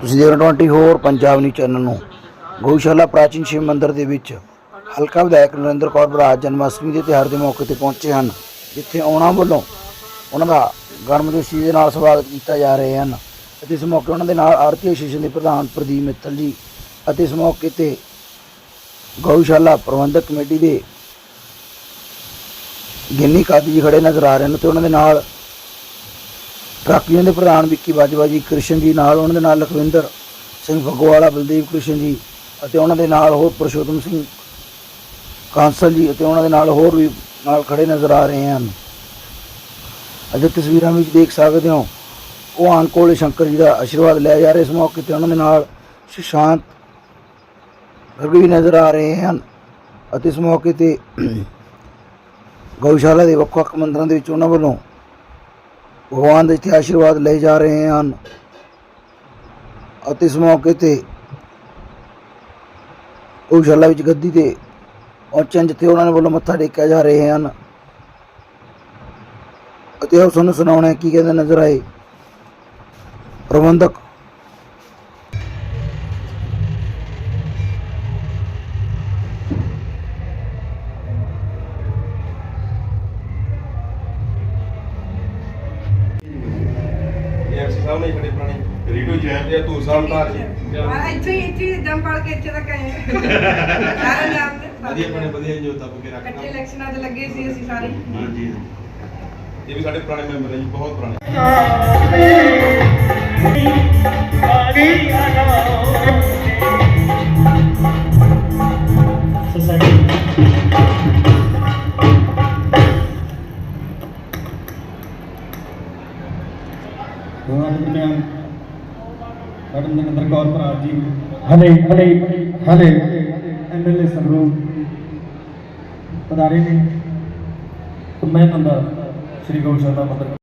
ਤੁਸੀਂ ਦੇਖ ਰਹੇ ਹੋ 20 ਹੋਰ ਪੰਜਾਬ ਨਿਊਜ਼ ਚੈਨਲ ਨੂੰ। ਗਊਸ਼ਾਲਾ ਪ੍ਰਾਚੀਨ ਸ਼ਿਵ ਮੰਦਿਰ ਦੇ ਵਿੱਚ ਹਲਕਾ ਵਿਧਾਇਕ ਨਰਿੰਦਰ ਕੌਰ ਬਰਾੜ ਜਨਮਾਸ਼ਟਮੀ ਦੇ ਤਿਉਹਾਰ ਦੇ ਮੌਕੇ ਤੇ ਪਹੁੰਚੇ ਹਨ, ਜਿੱਥੇ ਉਹਨਾਂ ਵੱਲੋਂ ਉਹਨਾਂ ਦਾ ਗਰਮਜੋਸ਼ੀ ਦੇ ਨਾਲ ਸਵਾਗਤ ਕੀਤਾ ਜਾ ਰਹੇ ਹਨ ਅਤੇ ਇਸ ਮੌਕੇ ਉਹਨਾਂ ਦੇ ਨਾਲ ਆਰਤੀ ਐਸੋਸੀਏਸ਼ਨ ਦੇ ਪ੍ਰਧਾਨ ਪ੍ਰਦੀਪ ਮਿੱਤਲ ਜੀ ਅਤੇ ਇਸ ਮੌਕੇ ਤੇ ਗਊਸ਼ਾਲਾ ਪ੍ਰਬੰਧਕ ਕਮੇਟੀ ਦੇ ਗਿੰਨੀ ਕਾਦੀ ਜੀ ਖੜੇ ਨਜ਼ਰ ਆ ਰਹੇ ਹਨ ਤੇ ਉਹਨਾਂ ਦੇ ਨਾਲ ਟਰੱਕੀਆਂ ਦੇ ਪ੍ਰਧਾਨ ਵਿੱਕੀ ਬਾਜਵਾ ਜੀ, ਕ੍ਰਿਸ਼ਨ ਜੀ ਨਾਲ, ਉਹਨਾਂ ਦੇ ਨਾਲ ਲਖਵਿੰਦਰ ਸਿੰਘ ਫਗਵਾੜਾ, ਬਲਦੇਵ ਕ੍ਰਿਸ਼ਨ ਜੀ ਅਤੇ ਉਹਨਾਂ ਦੇ ਨਾਲ ਹੋਰ ਪ੍ਰਸ਼ੋਤਮ ਸਿੰਘ ਕਾਂਸਲ ਜੀ ਅਤੇ ਉਹਨਾਂ ਦੇ ਨਾਲ ਹੋਰ ਵੀ ਨਾਲ ਖੜੇ ਨਜ਼ਰ ਆ ਰਹੇ ਹਨ। ਅਜੇ ਤਸਵੀਰਾਂ ਵਿੱਚ ਦੇਖ ਸਕਦੇ ਹੋ, ਉਹ ਆਨਕੋਲੇ ਸ਼ੰਕਰ ਜੀ ਦਾ ਆਸ਼ੀਰਵਾਦ ਲੈ ਜਾ ਰਹੇ ਇਸ ਮੌਕੇ ਤੇ ਉਹਨਾਂ ਦੇ ਨਾਲ ਸੁਸ਼ਾਂਤ ਗਰਗ ਵੀ ਨਜ਼ਰ ਆ ਰਹੇ ਹਨ ਅਤੇ ਇਸ ਮੌਕੇ ਤੇ ਗਊਸ਼ਾਲਾ ਦੇ ਵੱਖ ਵੱਖ ਮੰਦਰਾਂ ਦੇ ਵਿੱਚ ਉਹਨਾਂ ਵੱਲੋਂ ਭਗਵਾਨ ਦੇ ਇੱਥੇ ਆਸ਼ੀਰਵਾਦ ਲਏ ਜਾ ਰਹੇ ਹਨ ਅਤੇ ਇਸ ਮੌਕੇ ਤੇ ਗਊਸ਼ਾਲਾ ਵਿੱਚ ਗੱਦੀ ਤੇ ਪਹੁੰਚਣ ਜਿੱਥੇ ਉਹਨਾਂ ਦੇ ਵੱਲੋਂ ਮੱਥਾ ਟੇਕਿਆ ਜਾ ਰਹੇ ਹਨ ਅਤੇ ਉਹ ਤੁਹਾਨੂੰ ਸੁਣਾਉਣਾ ਕੀ ਕਹਿੰਦੇ ਨਜ਼ਰ ਆਏ ਪ੍ਰਬੰਧਕ ਪੁਰਾਣੇ ਰੀਡੋ ਜੈਨ ਤੇ ਤੂੰ ਸਾਹਿਬ ਜੀ ਆ ਇੱਥੇ ਇੱਥੇ ਦਮ ਪੜ ਕੇ ਇੱਥੇ ਤੱਕ ਆਏ। ਸਾਰੇ ਨਾਮ ਤੇ ਵਧੀਆ ਬਣੇ ਵਧੀਆ ਜੋ ਦੱਬ ਕੇ ਰੱਖਣਾ। ਇਲੈਕਸ਼ਨਾਂ 'ਚ ਲੱਗੇ ਸੀ ਅਸੀਂ ਸਾਰੇ। ਹਾਂਜੀ ਇਹ ਵੀ ਸਾਡੇ ਪੁਰਾਣੇ ਮੈਂਬਰ ਹੈ ਜੀ ਬਹੁਤ ਪੁਰਾਣੇ। ਹਲੇ ਹਲੇ ਹਲੇ ਐਮਐਲਏ ਸੰਗਰੂਰ ਪਧਾਰੇ ਨੇ। ਮੈਂ ਨੰਦਾ ਸ੍ਰੀ ਗਊਸ਼ਾਲਾ ਮੰਦਰ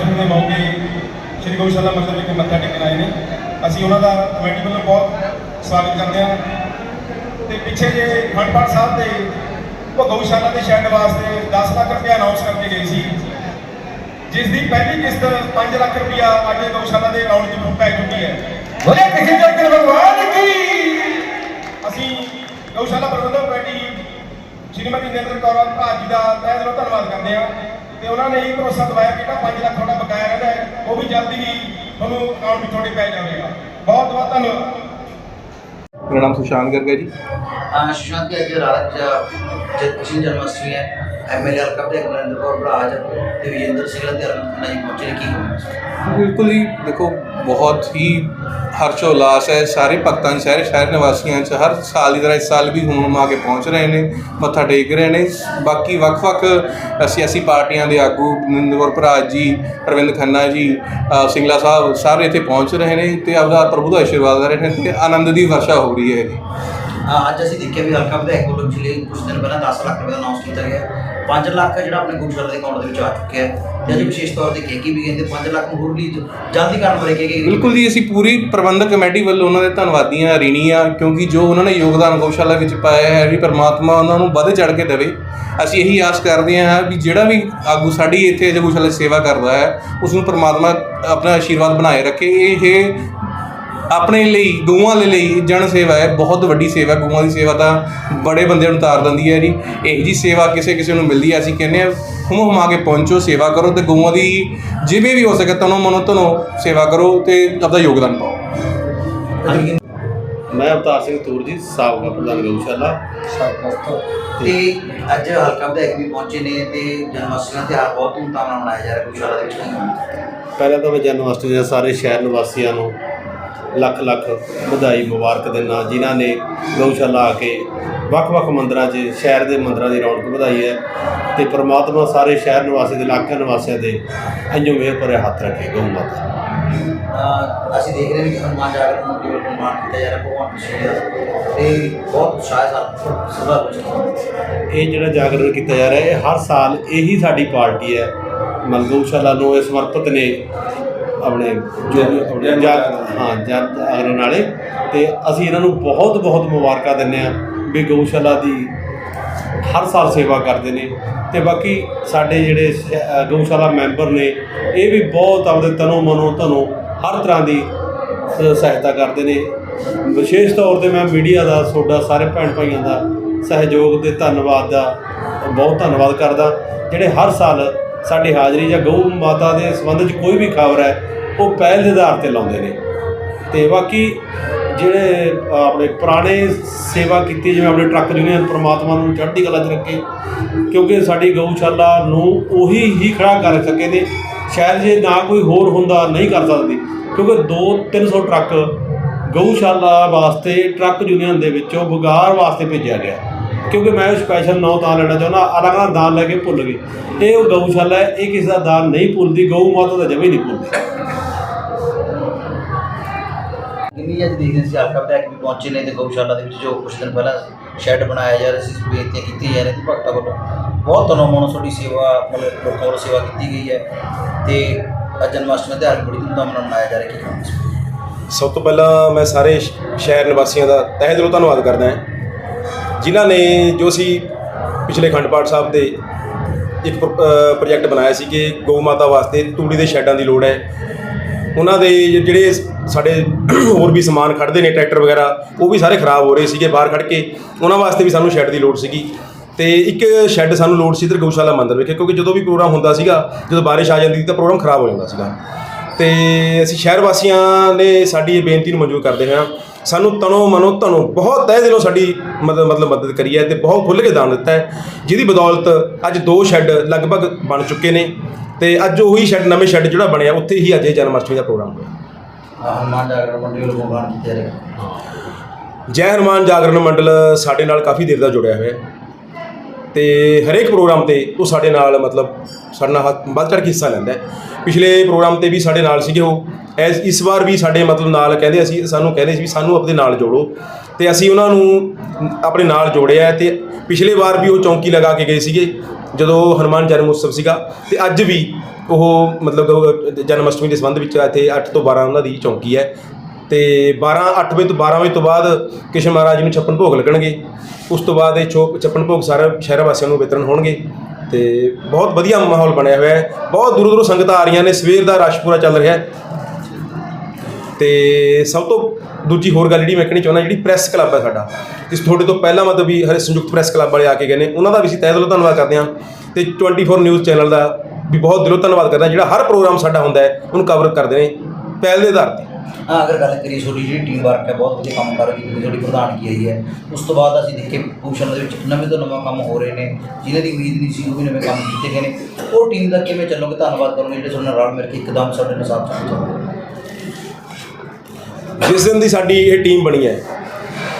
ਅਸ਼ਟਮੀ ਦੇ ਮੌਕੇ ਸ਼੍ਰੀ ਗਊਸ਼ਾਲਾ ਮੰਦਿਰ ਵਿਖੇ ਮੱਥਾ ਟੇਕਣ ਆਏ ਨੇ। ਅਸੀਂ ਉਹਨਾਂ ਦਾ ਕਮੇਟੀ ਵੱਲੋਂ ਬਹੁਤ ਸਵਾਗਤ ਕਰਦੇ ਹਾਂ। ਤੇ ਪਿੱਛੇ ਜੇ ਖੰਡਪਾਠ ਸਾਹਿਬ ਦੇ ਉਹ ਗਊਸ਼ਾਲਾ ਦੇ ਸ਼ੈੱਡ ਵਾਸਤੇ 10 ਲੱਖ ਰੁਪਏ ਅਨਾਉਂਸ ਕਰਕੇ ਗਏ ਸੀ। ਜਿਸ ਦੀ ਪਹਿਲੀ ਕਿਸ਼ਤ 5 ਲੱਖ ਰੁਪਇਆ ਅੱਜ ਗਊਸ਼ਾਲਾ ਦੇ ਅਕਾਊਂਟ 'ਚ ਪੈ ਚੁੱਕੀ ਹੈ। ਬੋਲੇ ਕਿਸੇ ਜਗਤ ਭਗਵਾਨ ਕੀ? ਅਸੀਂ ਗਊਸ਼ਾਲਾ ਪ੍ਰਬੰਧਕ ਕਮੇਟੀ ਸ਼੍ਰੀਮਤੀ ਨਰਿੰਦਰ ਕੌਰ ਭਰਾ ਜੀ ਦਾ ਤਹਿ ਦਿਲੋਂ ਧੰਨਵਾਦ ਕਰਦੇ ਹਾਂ। ਤੇ ਉਹਨਾਂ ਨੇ ਇਹ ਭਰੋਸਾ ਦਿਵਾਇਆ ਕਿ ਜਿਹੜਾ 5 ਲੱਖ ਤੁਹਾਡਾ ਬਕਾਇਆ ਰਹਿੰਦਾ ਹੈ ਉਹ ਵੀ ਜਲਦੀ ਹੀ ਤੁਹਾਨੂੰ ਅਕਾਊਂਟ ਵਿੱਚ ਤੁਹਾਡੇ ਪੈ ਜਾਵੇਗਾ। ਬਹੁਤ ਬਹੁਤ ਧੰਨਵਾਦ। ਮੇਰਾ ਨਾਮ ਸੁਸ਼ਾਂਤ ਗਰਗ ਹੈ ਜੀ। ਸੁਸ਼ਾਂਤ ਜੀ ਅੱਜ ਰਾਤ ਜਦ ਕ੍ਰਿਸ਼ਨ ਜਨਮਸ਼ਟਮੀ ਹੈ। ਐਮਐਲਏ ਹਲਕਾ ਦੇ ਨਰਿੰਦਰ ਕੌਰ ਭਰਾਜ ਤੇ ਵਿਜੇਂਦਰ ਸਿੰਘ ਦੇ ਅਰਮਨ ਜੀ ਪਹੁੰਚੇ ਕੀ ਬਿਲਕੁਲ ਹੀ ਦੇਖੋ, ਬਹੁਤ ਹੀ ਹਰਸ਼ੋਲਾਸ ਹੈ, ਸਾਰੇ ਭਗਤਾਂ ਦੇ ਸ਼ਹਿਰ ਸ਼ਹਿਰ ਨਿਵਾਸੀਆਂ 'ਚ ਹਰ ਸਾਲ ਦੀ ਤਰ੍ਹਾਂ ਇਸ ਸਾਲ ਵੀ ਹੁਣ ਆ ਕੇ ਪਹੁੰਚ ਰਹੇ ਨੇ, ਮੱਥਾ ਟੇਕ ਰਹੇ ਨੇ, ਬਾਕੀ ਵੱਖ-ਵੱਖ ਸਿਆਸੀ ਪਾਰਟੀਆਂ ਦੇ ਆਗੂ ਨਰਿੰਦਰ ਕੌਰ ਭਰਾਜ ਜੀ ਅਰਵਿੰਦ ਖੰਨਾ ਜੀ ਸਿੰਗਲਾ ਸਾਹਿਬ ਸਾਰੇ ਇੱਥੇ ਪਹੁੰਚ ਰਹੇ ਨੇ ਤੇ ਆਪਦਾ ਪ੍ਰਭੂ ਦਾ ਆਸ਼ੀਰਵਾਦ ਲੈ ਰਹੇ ਨੇ ਤੇ ਆਨੰਦ ਦੀ ਵਰਸ਼ਾ ਹੋ ਰਹੀ ਹੈ ਅੱਜ ਅਸੀਂ ਦੇਖਿਆ ਵੀ ਹਲਕਾ ਵਿਧਾਇਕ ਵੱਲੋਂ ਪਿਛਲੇ ਕੁਝ ਦਿਨ ਪਹਿਲਾਂ 10 ਲੱਖ ਰੁਪਏ ਦਾ ਅਨਾਉਂਸ ਕੀਤਾ ਗਿਆ 5 ਲੱਖ ਜਿਹੜਾ ਆਪਣੇ ਗੁਰਸ਼ਰ ਦੇ ਅਕਾਊਂਟ ਦੇ ਵਿੱਚ ਆ ਚੁੱਕਿਆ ਹੈ ਤੇ ਅੱਜ ਵਿਸ਼ੇਸ਼ ਤੌਰ ਤੇ ਕੇਕੀ ਵੀ ਕਹਿੰਦੇ 5 ਲੱਖ ਨੂੰ ਹੋਰ ਵੀ ਜਲਦੀ ਕਰਨ ਬਾਰੇ ਕੀ ਬਿਲਕੁਲ ਜੀ, ਅਸੀਂ ਪੂਰੀ ਪ੍ਰਬੰਧਕ ਕਮੇਟੀ ਵੱਲੋਂ ਉਹਨਾਂ ਦੇ ਧੰਨਵਾਦੀ ਹਾਂ ਰਿਣੀ ਆ ਕਿਉਂਕਿ ਜੋ ਉਹਨਾਂ ਨੇ ਯੋਗਦਾਨ ਗਊਸ਼ਾਲਾ ਵਿੱਚ ਪਾਇਆ ਹੈ, ਵੀ ਪਰਮਾਤਮਾ ਉਹਨਾਂ ਨੂੰ ਵੱਧ ਚੜ ਕੇ ਦੇਵੇ, ਅਸੀਂ ਇਹੀ ਆਸ ਕਰਦੇ ਹਾਂ ਵੀ ਜਿਹੜਾ ਵੀ ਆਗੂ ਸਾਡੀ ਇੱਥੇ ਗਊਸ਼ਾਲਾ ਦੀ ਸੇਵਾ ਕਰਦਾ ਹੈ ਉਸ ਨੂੰ ਪਰਮਾਤਮਾ ਆਪਣਾ ਆਸ਼ੀਰਵਾਦ ਬਣਾਏ ਰੱਖੇ। ਇਹ ਆਪਣੇ ਲਈ ਗਊਆਂ ਦੇ ਲਈ ਜਨ ਸੇਵਾ ਹੈ ਬਹੁਤ ਵੱਡੀ ਸੇਵਾ ਗਊਆਂ ਦੀ ਸੇਵਾ ਤਾਂ ਬੜੇ ਬੰਦਿਆਂ ਨੂੰ ਤਾਰ ਦਿੰਦੀ ਹੈ ਜੀ। ਇਹ ਜੀ ਸੇਵਾ ਕਿਸੇ ਕਿਸੇ ਨੂੰ ਮਿਲਦੀ ਹੈ। ਅਸੀਂ ਕਹਿੰਦੇ ਆ ਹੁਮ ਹੁਮਾ ਕੇ ਪਹੁੰਚੋ ਸੇਵਾ ਕਰੋ ਤੇ ਗਊਆਂ ਦੀ ਜਿਵੇਂ ਵੀ ਹੋ ਸਕੇ ਤਨੋਂ ਮਨੋਂ ਧਨੋਂ ਸੇਵਾ ਕਰੋ ਤੇ ਆਪਦਾ ਯੋਗਦਾਨ ਪਾਓ। ਮੈਂ ਅਵਤਾਰ ਸਿੰਘ ਤੂਰ ਜੀ ਸਾਬਕਾ ਪ੍ਰਧਾਨ ਗਊਸ਼ਾਲਾ। ਤੇ ਅੱਜ ਹਲਕਾ ਵਿਧਾਇਕ ਵੀ ਪਹੁੰਚੇ ਨੇ ਤੇ ਜਨਮਸ਼ਟਮੀ ਦਾ ਤਿਉਹਾਰ ਬਹੁਤ ਧੂਮਧਾਮ ਨਾਲ ਮਨਾਇਆ ਜਾ ਰਿਹਾ ਗੁਰਸ਼ਾਲਾ ਦੇ ਵਿੱਚ। ਪਹਿਲਾਂ ਤਾਂ ਮੈਂ ਜਨਮ ਅਸ਼ਟਮੀ ਦੇ ਸਾਰੇ ਸ਼ਹਿਰ ਨਿਵਾਸੀਆਂ ਨੂੰ ਲੱਖ ਲੱਖ ਵਧਾਈ ਮੁਬਾਰਕ ਦਿੰਦਾ ਜਿਨ੍ਹਾਂ ਨੇ ਗਊਸ਼ਾਲਾ ਆ ਕੇ ਵੱਖ-ਵੱਖ ਮੰਦਰਾਂ 'ਚ ਸ਼ਹਿਰ ਦੇ ਮੰਦਰਾਂ ਦੀ ਰੌਣਕ ਵਧਾਈ ਹੈ ਤੇ ਪ੍ਰਮਾਤਮਾ ਸਾਰੇ ਸ਼ਹਿਰ ਨਿਵਾਸੀ ਦੇ ਇਲਾਕਾ ਨਿਵਾਸੀਆਂ ਦੇ ਅੰਜੋ ਮੇਰ ਭਰੇ ਹੱਥ ਰੱਖੇ ਗਊ ਮਾਤਾ। ਅਸੀਂ ਦੇਖ ਰਹੇ ਹਾਂ ਕਿ ਹਨੂਮਾਨ ਜਾਗਰਣ ਮੰਡੀ ਵੱਲੋਂ ਨਿਰਮਾਣ ਕੀਤਾ ਜਾ ਰਿਹਾ ਭਗਵਾਨ ਦਾ। ਤੇ ਬਹੁਤ ਸ਼ਾਇਦ ਸਭਾ ਵਿੱਚ ਇਹ ਜਿਹੜਾ ਜਾਗਰਣ ਕੀਤਾ ਜਾ ਰਿਹਾ ਇਹ ਹਰ ਸਾਲ ਇਹੀ ਸਾਡੀ ਪਾਰਟੀ ਹੈ। ਮਲ ਗਊਸ਼ਾਲਾ ਨੂੰ ਇਹ ਸਮਰਪਿਤ ਨੇ। ਆਪਣੇ ਜੋ ਹਾਂ ਜਨ ਜਾਗਰਣ ਵਾਲੇ ਤੇ ਅਸੀਂ ਇਹਨਾਂ ਨੂੰ ਬਹੁਤ ਬਹੁਤ ਮੁਬਾਰਕਾਂ ਦਿੰਦੇ ਹਾਂ ਵੀ ਗਊਸ਼ਾਲਾ ਦੀ ਹਰ ਸਾਲ ਸੇਵਾ ਕਰਦੇ ਨੇ। ਤੇ ਬਾਕੀ ਸਾਡੇ ਜਿਹੜੇ ਗਊਸ਼ਾਲਾ ਮੈਂਬਰ ਨੇ ਇਹ ਵੀ ਬਹੁਤ ਆਪਦੇ ਤਨੋਂ ਮਨੋਂ ਧਨੋਂ ਹਰ ਤਰ੍ਹਾਂ ਦੀ ਸਹਾਇਤਾ ਕਰਦੇ ਨੇ। ਵਿਸ਼ੇਸ਼ ਤੌਰ ਤੇ ਮੈਂ ਮੀਡੀਆ ਦਾ ਤੁਹਾਡਾ ਸਾਰੇ ਭੈਣ ਭਾਈਆਂ ਦਾ ਸਹਿਯੋਗ ਤੇ ਧੰਨਵਾਦ ਦਾ ਬਹੁਤ ਧੰਨਵਾਦ ਕਰਦਾ। ਜਿਹੜੇ ਹਰ ਸਾਲ ਸਾਡੀ ਹਾਜ਼ਰੀ ਜਾਂ ਗਊ ਮਾਤਾ ਦੇ ਸੰਬੰਧ 'ਚ ਕੋਈ ਵੀ ਖਬਰ ਹੈ, ਉਹ ਪਹਿਲ ਦੇ ਆਧਾਰ ਤੇ ਲਾਉਂਦੇ ਨੇ। ਤੇ ਬਾਕੀ ਜਿਹੜੇ ਆਪਣੇ ਪੁਰਾਣੇ ਸੇਵਾ ਕੀਤੀ, ਜਿਵੇਂ ਆਪਣੇ ਟਰੱਕ ਯੂਨੀਅਨ ਪ੍ਰਮਾਤਮਾ ਨੂੰ ਚੜ੍ਹਦੀ ਕਲਾ 'ਚ ਰੱਖੇ, ਕਿਉਂਕਿ ਸਾਡੀ ਗਊਸ਼ਾਲਾ ਨੂੰ ਉਹੀ ਹੀ ਖੜਾ ਕਰ ਸਕੇ ਨੇ। ਸ਼ਾਇਦ ਜੇ ਨਾ ਕੋਈ ਹੋਰ ਹੁੰਦਾ, ਨਹੀਂ ਕਰ ਸਕਦੀ, ਕਿਉਂਕਿ 2-300 ਟਰੱਕ ਗਊਸ਼ਾਲਾ ਵਾਸਤੇ, ਟਰੱਕ ਯੂਨੀਅਨ ਦੇ ਵਿੱਚੋਂ ਬੁਗਾਰ ਵਾਸਤੇ ਭੇਜਿਆ ਗਿਆ। ਕਿਉਂਕਿ ਮੈਂ ਸਪੈਸ਼ਲ ਨਾਂ ਤਾਂ ਲੈਣਾ ਚਾਹੁੰਦਾ ਅਲੱਗ ਅਲੱਗ ਦਾਨ ਲੈ ਕੇ ਭੁੱਲ ਗਏ ਇਹ ਉਹ ਗਊਸ਼ਾਲਾ ਹੈ ਇਹ ਕਿਸੇ ਦਾ ਦਾਨ ਨਹੀਂ ਭੁੱਲਦੀ ਗਊ ਮਾਤਾ ਦਾ ਜਮੇ ਨਹੀਂ ਭੁੱਲਦੀ। ਕਿੰਨੀ ਅੱਜ ਦੇਖਦੇ ਸੀ ਹਲਕਾ ਵਿਧਾਇਕ ਵੀ ਪਹੁੰਚੇ ਨੇ ਤੇ ਗਊਸ਼ਾਲਾ ਦੇ ਵਿੱਚ ਜੋ ਕੁਝ ਦਿਨ ਪਹਿਲਾਂ ਸ਼ੈੱਡ ਬਣਾਇਆ ਜਾ ਰਿਹਾ ਸੀ ਬੇਨਤੀਆਂ ਕੀਤੀਆਂ ਜਾ ਰਹੀਆਂ ਸੀ ਭਗਤਾਂ ਵੱਲੋਂ। ਬਹੁਤ ਤਨੋਂ ਮਨੋਂ ਤੁਹਾਡੀ ਸੇਵਾ ਮਤਲਬ ਲੋਕਾਂ ਵੱਲੋਂ ਸੇਵਾ ਕੀਤੀ ਗਈ ਹੈ ਤੇ ਅੱਜ ਜਨਮਸ਼ਟਮੀ ਦਾ ਤਿਉਹਾਰ ਬੜੀ ਧੂਮਧਾਮ ਨਾਲ ਮਨਾਇਆ ਜਾ ਰਿਹਾ ਬਾਰੇ? ਸਭ ਤੋਂ ਪਹਿਲਾਂ ਮੈਂ ਸਾਰੇ ਸ਼ਹਿਰ ਨਿਵਾਸੀਆਂ ਦਾ ਤਹਿ ਦਿਲੋਂ ਧੰਨਵਾਦ ਕਰਦਾ ਹਾਂ। ਜਿਨ੍ਹਾਂ ਨੇ ਜੋ ਅਸੀਂ ਪਿਛਲੇ ਖੰਡ ਪਾਠ ਸਾਹਿਬ ਦੇ ਇੱਕ ਪ੍ਰੋ- ਪ੍ਰੋਜੈਕਟ ਬਣਾਇਆ ਸੀ ਕਿ ਗਊ ਮਾਤਾ ਵਾਸਤੇ ਤੂੜੀ ਦੇ ਸ਼ੈੱਡਾਂ ਦੀ ਲੋੜ ਹੈ। ਉਹਨਾਂ ਦੇ ਜਿਹੜੇ ਸਾਡੇ ਹੋਰ ਵੀ ਸਮਾਨ ਖੜਦੇ ਨੇ, ਟਰੈਕਟਰ ਵਗੈਰਾ, ਉਹ ਵੀ ਸਾਰੇ ਖਰਾਬ ਹੋ ਰਹੇ ਸੀਗੇ ਬਾਹਰ ਖੜ ਕੇ। ਉਹਨਾਂ ਵਾਸਤੇ ਵੀ ਸਾਨੂੰ ਸ਼ੈੱਡ ਦੀ ਲੋੜ ਸੀਗੀ। ਤੇ ਇੱਕ ਸ਼ੈੱਡ ਸਾਨੂੰ ਲੋੜ ਸੀ ਇੱਧਰ ਗਊਸ਼ਾਲਾ ਮੰਦਰ ਵਿਖੇ, ਕਿਉਂਕਿ ਜਦੋਂ ਵੀ ਪ੍ਰੋਗਰਾਮ ਹੁੰਦਾ ਸੀਗਾ, ਜਦੋਂ ਬਾਰਿਸ਼ ਆ ਜਾਂਦੀ ਸੀ ਤਾਂ ਪ੍ਰੋਗਰਾਮ ਖਰਾਬ ਹੋ ਜਾਂਦਾ ਸੀਗਾ। ਤੇ ਅਸੀਂ ਸ਼ਹਿਰ ਵਾਸੀਆਂ ਨੇ ਸਾਡੀ ਇਹ ਬੇਨਤੀ ਨੂੰ ਮਨਜ਼ੂਰ ਕਰਦੇ ਹਾਂ ਸਾਨੂੰ ਤਨੋਂ ਮਨੋਂ ਧਨੋਂ ਬਹੁਤ ਤਹਿ ਦਿਲੋਂ ਸਾਡੀ ਮਦਦ ਮਤਲਬ ਮਦਦ ਕਰੀ ਹੈ ਤੇ ਬਹੁਤ ਖੁੱਲ੍ਹ ਕੇ ਦਾਨ ਦਿੱਤਾ ਹੈ। ਜਿਹਦੀ ਬਦੌਲਤ ਅੱਜ ਦੋ ਸ਼ੈੱਡ ਲਗਭਗ ਬਣ ਚੁੱਕੇ ਨੇ ਤੇ ਅੱਜ ਉਹੀ ਸ਼ੈੱਡ ਨਵੇਂ ਸ਼ੈੱਡ ਜਿਹੜਾ ਬਣਿਆ ਉੱਥੇ ਹੀ ਅੱਜ ਇਹ ਜਨਮ ਅਸ਼ਟਮੀ ਦਾ ਪ੍ਰੋਗਰਾਮ ਹੋਇਆ। ਅਹ ਹਨੂਮਾਨ ਜਾਗਰਣ ਮੰਡੀ ਵੱਲੋਂ ਨਿਰਮਾਣ ਕੀਤਾ ਜਾ ਰਿਹਾ। ਜੈ ਹਨੂਮਾਨ ਜਾਗਰਣ ਮੰਡਲ ਸਾਡੇ ਨਾਲ ਕਾਫੀ ਦੇਰ ਦਾ ਜੁੜਿਆ ਹੋਇਆ ਹੈ। ਤੇ ਹਰੇਕ ਪ੍ਰੋਗਰਾਮ ਤੇ ਉਹ ਸਾਡੇ ਨਾਲ ਮਤਲਬ ਸਾਡੇ ਨਾਲ ਹੱਥ- ਵੱਧ ਚੜ੍ਹ ਕੇ ਹਿੱਸਾ ਲੈਂਦਾ ਹੈ। ਪਿਛਲੇ ਪ੍ਰੋਗਰਾਮ ਤੇ ਵੀ ਸਾਡੇ ਨਾਲ ਸੀਗੇ ਉਹ। ਐਸ ਇਸ ਵਾਰ ਵੀ ਸਾਡੇ ਮਤਲਬ ਨਾਲ ਕਹਿੰਦੇ ਅਸੀਂ, ਸਾਨੂੰ ਕਹਿੰਦੇ ਸੀ ਵੀ ਸਾਨੂੰ ਆਪਣੇ ਨਾਲ ਜੋੜੋ। ਤੇ ਅਸੀਂ ਉਹਨਾਂ ਨੂੰ ਆਪਣੇ ਨਾਲ ਜੋੜਿਆ ਹੈ ਤੇ ਪਿਛਲੇ ਵਾਰ ਵੀ ਉਹ ਚੌਂਕੀ ਲਗਾ ਕੇ ਗਏ ਸੀਗੇ, ਜਦੋਂ ਹਨੂਮਾਨ ਜਨਮ ਉਤਸਵ ਸੀਗਾ। ਤੇ ਅੱਜ ਵੀ ਉਹ ਮਤਲਬ ਜਨਮ ਅਸ਼ਟਮੀ ਦੇ ਸੰਬੰਧ ਵਿੱਚ ਇੱਥੇ 8 ਤੋਂ 12 ਉਹਨਾਂ ਦੀ ਚੌਂਕੀ ਹੈ। ਤੇ 12 8 ਵਜੇ ਤੋਂ 12 ਵਜੇ ਤੋਂ ਬਾਅਦ ਕਿਸ਼ਨ ਮਹਾਰਾਜ ਨੂੰ ਛੱਪਨ ਭੋਗ ਲੱਗਣਗੇ। ਉਸ ਤੋਂ ਬਾਅਦ ਇਹ ਛੋ ਛੱਪਨ ਭੋਗ ਸਾਰੇ ਸ਼ਹਿਰ ਵਾਸੀਆਂ ਨੂੰ ਵਿਤਰਨ ਹੋਣਗੇ ਤੇ ਬਹੁਤ ਵਧੀਆ ਮਾਹੌਲ ਬਣਿਆ ਹੋਇਆ ਹੈ। ਬਹੁਤ ਦੂਰੋਂ ਦੂਰੋਂ ਸੰਗਤਾਂ ਆ ਰਹੀਆਂ ਨੇ, ਸਵੇਰ ਦਾ ਰਸ਼ ਪੂਰਾ ਚੱਲ ਰਿਹਾ ਹੈ। ਤੇ ਸਭ ਤੋਂ ਦੂਜੀ ਹੋਰ ਗੱਲ ਜਿਹੜੀ ਮੈਂ ਕਹਿਣੀ ਚਾਹੁੰਦਾ, ਜਿਹੜੀ ਪ੍ਰੈਸ ਕਲੱਬ ਹੈ ਸਾਡਾ, ਇਸ ਤੁਹਾਡੇ ਤੋਂ ਪਹਿਲਾਂ ਮਤਲਬ ਵੀ ਹਰੇ ਸੰਯੁਕਤ ਪ੍ਰੈਸ ਕਲੱਬ ਵਾਲੇ ਆ ਕੇ ਗਏ ਨੇ, ਉਹਨਾਂ ਦਾ ਵੀ ਅਸੀਂ ਤਹਿ ਦਿਲੋਂ ਧੰਨਵਾਦ ਕਰਦੇ ਹਾਂ। ਤੇ 24 ਨਿਊਜ਼ ਚੈਨਲ ਦਾ ਵੀ ਬਹੁਤ ਦਿਲੋਂ ਧੰਨਵਾਦ ਕਰਦਾ, ਜਿਹੜਾ ਹਰ ਪ੍ਰੋਗਰਾਮ ਸਾਡਾ ਹੁੰਦਾ ਹੈ, ਉਹਨੂੰ ਕਵਰ ਕਰਦੇ ਨੇ। ਪਹਿਲ ਦੇ ਆਧਾਰ ਤੇ। ਹਾਂ ਅਗਰ ਗੱਲ ਕਰੀਏ ਤੁਹਾਡੀ ਜਿਹੜੀ ਟੀਮ ਵਰਕ ਹੈ ਬਹੁਤ ਵਧੀਆ ਕੰਮ ਕਰ ਰਹੀ ਹੈ ਤੁਹਾਡੀ ਪ੍ਰਧਾਨਗੀ ਆਈ ਹੈ। ਉਸ ਤੋਂ ਬਾਅਦ ਅਸੀਂ ਦੇਖੇ ਪੋਸ਼ਨ ਦੇ ਵਿੱਚ ਨਵੇਂ ਤੋਂ ਨਵਾਂ ਕੰਮ ਹੋ ਰਹੇ ਨੇ ਜਿਨ੍ਹਾਂ ਦੀ ਉਮੀਦ ਨਹੀਂ ਸੀ ਉਹ ਵੀ ਨਵੇਂ ਕੰਮ ਕੀਤੇ ਗਏ ਨੇ। ਉਹ ਟੀਮ ਦਾ ਕਿਵੇਂ ਚੱਲੋਗੇ? ਧੰਨਵਾਦ ਕਰੋਗੇ ਜਿਹੜੇ ਤੁਹਾਡੇ ਨਾਲ ਰਲ ਮਿਲ ਕੇ ਇੱਕਦਮ ਸਾਡੇ ਨਾਲ ਸਾਥ ਚੱਲਦੇ ਜਿਸ ਦਿਨ ਦੀ ਸਾਡੀ ਇਹ ਟੀਮ ਬਣੀ ਹੈ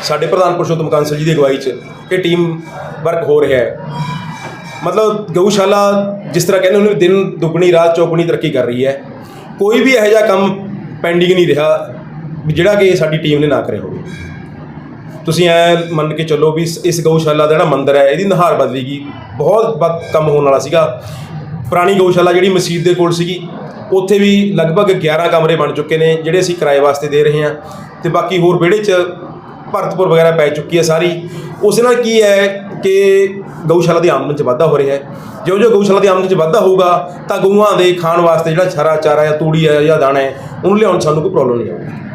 ਸਾਡੇ ਪ੍ਰਧਾਨ ਪੁਰਸ਼ੋਤਮ ਕਾਂਸਲ ਜੀ ਦੀ ਅਗਵਾਈ 'ਚ ਇਹ ਟੀਮ ਵਰਕ ਹੋ ਰਿਹਾ ਹੈ। ਮਤਲਬ ਗਊਸ਼ਾਲਾ ਜਿਸ ਤਰ੍ਹਾਂ ਕਹਿੰਦੇ ਉਹਨੇ ਦਿਨ ਦੁੱਗਣੀ ਰਾਤ ਚੌਗੁਣੀ ਤਰੱਕੀ ਕਰ ਰਹੀ ਹੈ। ਕੋਈ ਵੀ ਇਹੋ ਜਿਹਾ ਕੰਮ ਪੈਂਡਿੰਗ ਨਹੀਂ ਰਿਹਾ ਵੀ ਜਿਹੜਾ ਕਿ ਸਾਡੀ ਟੀਮ ਨੇ ਨਾ ਕਰਿਆ ਹੋਵੇ। ਤੁਸੀਂ ਐ ਮੰਨ ਕੇ ਚੱਲੋ ਵੀ ਇਸ ਇਸ ਗਊਸ਼ਾਲਾ ਦਾ ਜਿਹੜਾ ਮੰਦਿਰ ਹੈ, ਇਹਦੀ ਨਹਾਰ ਬਦਲੀਗੀ ਬਹੁਤ ਵੱਧ ਕੰਮ ਹੋਣ ਵਾਲਾ ਸੀਗਾ। ਪੁਰਾਣੀ ਗਊਸ਼ਾਲਾ ਜਿਹੜੀ ਮਸਜਿਦ ਦੇ ਕੋਲ ਸੀਗੀ, ਉੱਥੇ ਵੀ ਲਗਭਗ 11 ਕਮਰੇ ਬਣ ਚੁੱਕੇ ਨੇ, ਜਿਹੜੇ ਅਸੀਂ ਕਿਰਾਏ ਵਾਸਤੇ ਦੇ ਰਹੇ ਹਾਂ। ਤੇ ਬਾਕੀ ਹੋਰ ਵਿਹੜੇ 'ਚ ਭਰਤਪੁਰ ਵਗੈਰਾ ਪੈ ਚੁੱਕੀ ਹੈ ਸਾਰੀ। ਉਸ ਨਾਲ ਕੀ ਹੈ ਕਿ ਗਊਸ਼ਾਲਾ ਦੀ ਆਮਦਨ 'ਚ ਵਾਧਾ ਹੋ ਰਿਹਾ ਹੈ। ਜਿਉਂ ਜਿਉਂ ਗਊਸ਼ਾਲਾ ਦੀ ਆਮਦਨ 'ਚ ਵਾਧਾ ਹੋਊਗਾ, ਤਾਂ ਗਊਆਂ ਦੇ ਖਾਣ ਵਾਸਤੇ ਜਿਹੜਾ ਛਰਾ ਚਾਰਾ ਜਾਂ ਤੂੜੀ ਹੈ ਜਾਂ ਦਾਣਾ ਹੈ ਉਹਨੂੰ ਲਿਆਉਣ ਸਾਨੂੰ ਕੋਈ ਪ੍ਰੋਬਲਮ ਨਹੀਂ ਆਉਂਦੀ